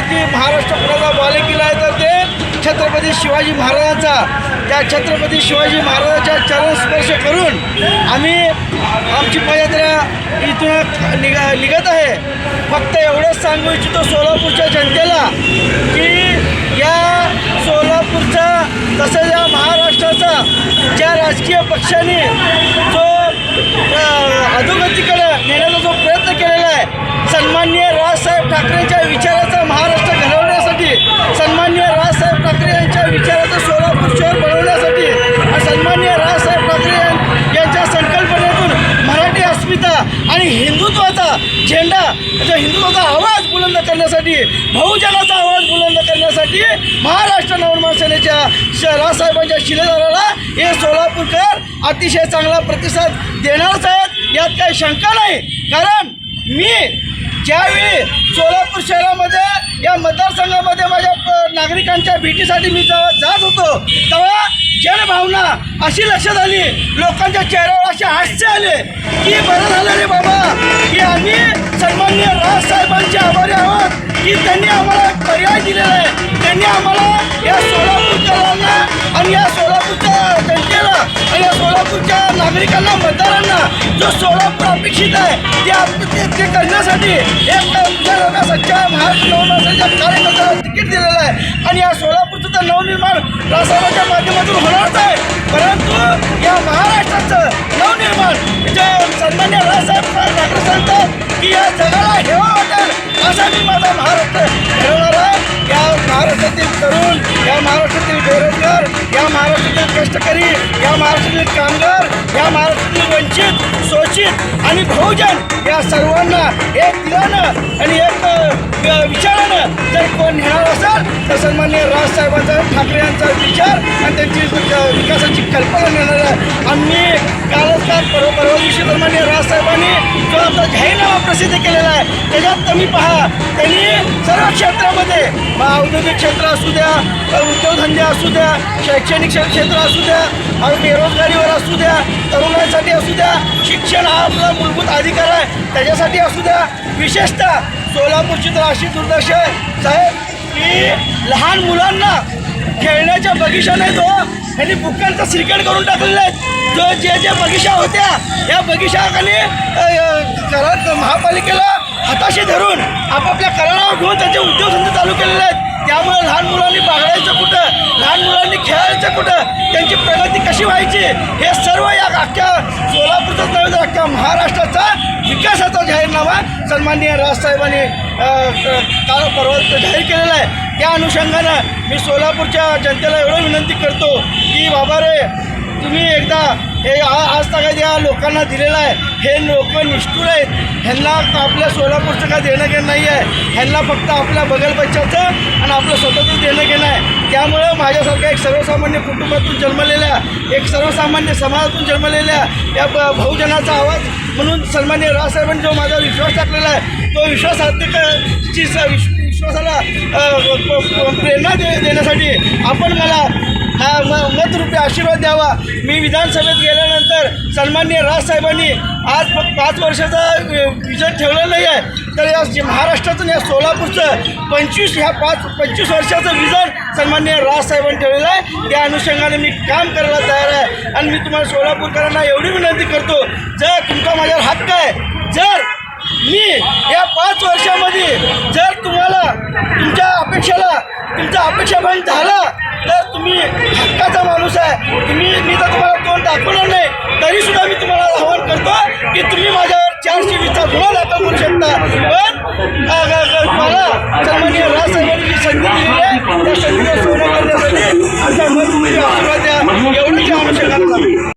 म्हणतात की महाराष्ट्र कुणाचा बालेकिल्ला आहे तर ते छत्रपती शिवाजी महाराजांचा. त्या छत्रपती शिवाजी महाराजांच्या चरण स्पर्श करून आम्ही आमची पदयात्रा इथून निघा निघत आहे. फक्त एवढंच सांगू इच्छितो सोलापूरच्या जनतेला की या सोलापूरचा तसंच या महाराष्ट्राचा ज्या राजकीय पक्षाने जो अधोगतीकडे नेण्याचा जो प्रयत्न केलेला आहे सन्माननीय राजसाहेब ठाकरेंच्या विचाराचा महाराष्ट्र घडवण्यासाठी सन्माननीय राजसाहेब ठाकरे यांच्या विचाराचं सोलापूर शहर बनवण्यासाठी आणि सन्माननीय राजसाहेब ठाकरे यां- यांच्या संकल्पनेतून मराठी अस्मिता आणि हिंदुत्वाचा झेंडा जो आवाज बुलंद करण्यासाठी बहुजनाचा आवाज बुलंद करण्यासाठी महाराष्ट्र नवनिर्माण सेनेच्या श शिलेदाराला हे सोलापूरकर अतिशय चांगला प्रतिसाद देणारच आहेत. यात काही शंका नाही. कारण मी ज्यावेळी सोलापूर शहरामध्ये या मतदारसंघामध्ये माझ्या नागरिकांच्या भेटीसाठी मी जेव्हा जात होतो तेव्हा जनभावना अशी लक्षात आली लोकांच्या चेहऱ्यावर असे हास्य आले की बरं झालं रे बाबा की आम्ही सन्मान्य राजसाहेबांचे आभारी आहोत की त्यांनी आम्हाला एक पर्याय दिलेला आहे. त्यांनी आम्हाला या सोलापूरकरांना आणि या सोलापूरच्या जनतेला आणि या सोलापूरच्या नागरिकांना मतदारांना जो सोलापूर अपेक्षित आहे ते ते करण्यासाठी एक तुझ्या महाराष्ट्र नवनिर्माणाच्या कार्यकर्त्याला तिकीट दिलेलं आहे. आणि या सोलापूरचं तर नवनिर्माण रासायनाच्या माध्यमातून होणारच आहे. परंतु या महाराष्ट्राचं नवनिर्माण जे सन्मान्य राजसाहेब ठाकरे सांगतात की या जगाला हेवा वाटेल असा मी माझा महाराष्ट्र घडवणार आहे. या महाराष्ट्रातील तरुण या महाराष्ट्रातील बेरोजगार या महाराष्ट्रातील कष्टकरी या महाराष्ट्रातील कामगार महाराष्ट्रातील वंचित शोषित आणि बहुजन या सर्वांना एक दिलानं आणि एक विचारानं जर कोण नेणार असेल तर सन्मान्य राजसाहेबांचा ठाकरे यांचा विचार आणि त्यांची विकासाची कल्पना मिळणार आम्ही कालच काल परवा परवा दिवशी सन्मान्य राजसाहेबांनी जो आपला जाहीरनामा प्रसिद्ध केलेला आहे त्याच्यात तुम्ही पहा त्यांनी सर्व क्षेत्रामध्ये औद्योगिक क्षेत्र असू द्या उद्योगधंदे असू द्या शैक्षणिक क्षेत्र असू द्या बेरोजगारीवर असू द्या तरुणांसाठी असू द्या शिक्षण हा आपला मूलभूत अधिकार आहे त्याच्यासाठी असू द्या. विशेषतः सोलापूरची तर अशी दुर्दशा आहे साहेब की लहान मुलांना खेळण्याच्या बगिशाने तो यांनी बुक्कांचा श्रीकंड करून टाकलेला आहे. जो जे जे बगिशा होत्या या बगिशाखाली करार महापालिकेला हाताशी धरून आपापल्या करारावर घेऊन त्यांचे उद्योगधंदे चालू केलेले आहेत. त्यामुळे लहान मुलांनी बागडायचं कुठं? लहान मुलांनी खेळायचं कुठं? त्यांची प्रगती कशी व्हायची? हे सर्व या अख्ख्या सोलापूरचाच नव्हे तर अख्ख्या महाराष्ट्राचा विकासाचा जाहीरनामा सन्माननीय राजसाहेबांनी काल परवा जाहीर केलेला आहे. त्या अनुषंगानं मी सोलापूरच्या जनतेला एवढं विनंती करतो की बाबा रे तुम्ही एकदा हे आ- आज काय या लोकांना दिलेलं आहे. हे लोक निष्ठूर आहेत. ह्यांना आपल्या सोलापूरचं काय देणं घेणं नाही आहे. ह्यांना फक्त आपल्या बगलबच्च्याचं आणि आपलं स्वतःचं देणं घेणं आहे. त्यामुळं माझ्यासारख्या एक सर्वसामान्य कुटुंबातून जन्मलेल्या एक सर्वसामान्य समाजातून जन्मलेल्या या ब- बहुजनाचा आवाज म्हणून सन्मान्य रावसाहेबांनी जो माझा विश्वास टाकलेला आहे तो विश्वास स विश्वासाला प्रेरणा दे देण्यासाठी आपण मला हा म मतरूपी आशीर्वाद द्यावा. मी विधानसभेत गेल्यानंतर सन्मान्य राजसाहेबांनी आज पाच वर्षाचा विजन ठेवला नाही आहे. तर या महाराष्ट्राचं महाराष्ट्रातून या सोलापूरचं पंचवीस ह्या पाच पंचवीस वर्षाचं विजन सन्मान्य राजसाहेबांनी ठेवलेलं आहे. त्या अनुषंगाने मी काम करायला तयार आहे. आणि मी तुम्हाला सोलापूरकरांना एवढी विनंती करतो जर तुमचा माझ्यावर हक्क आहे जर मी या पाच वर्षामध्ये जर तुमच्या अपेक्षेला तुमचा अपेक्षाभंग झालं तर तुम्ही हक्काचा माणूस आहे. तुम्ही मी तर तुम्हाला तोंड दाखवणार नाही. तरी सुद्धा मी तुम्हाला आवाहन करतो की तुम्ही माझ्यावर चारशे वीसचा गुन्हा दाखल करू शकता. पण मला सन्माननीय राजसाहेबांनी संधी दिली आहे त्या संधीला सोनं करण्यासाठी आमच्या मत आशीर्वाद द्या. एवढंच या अनुषंगाने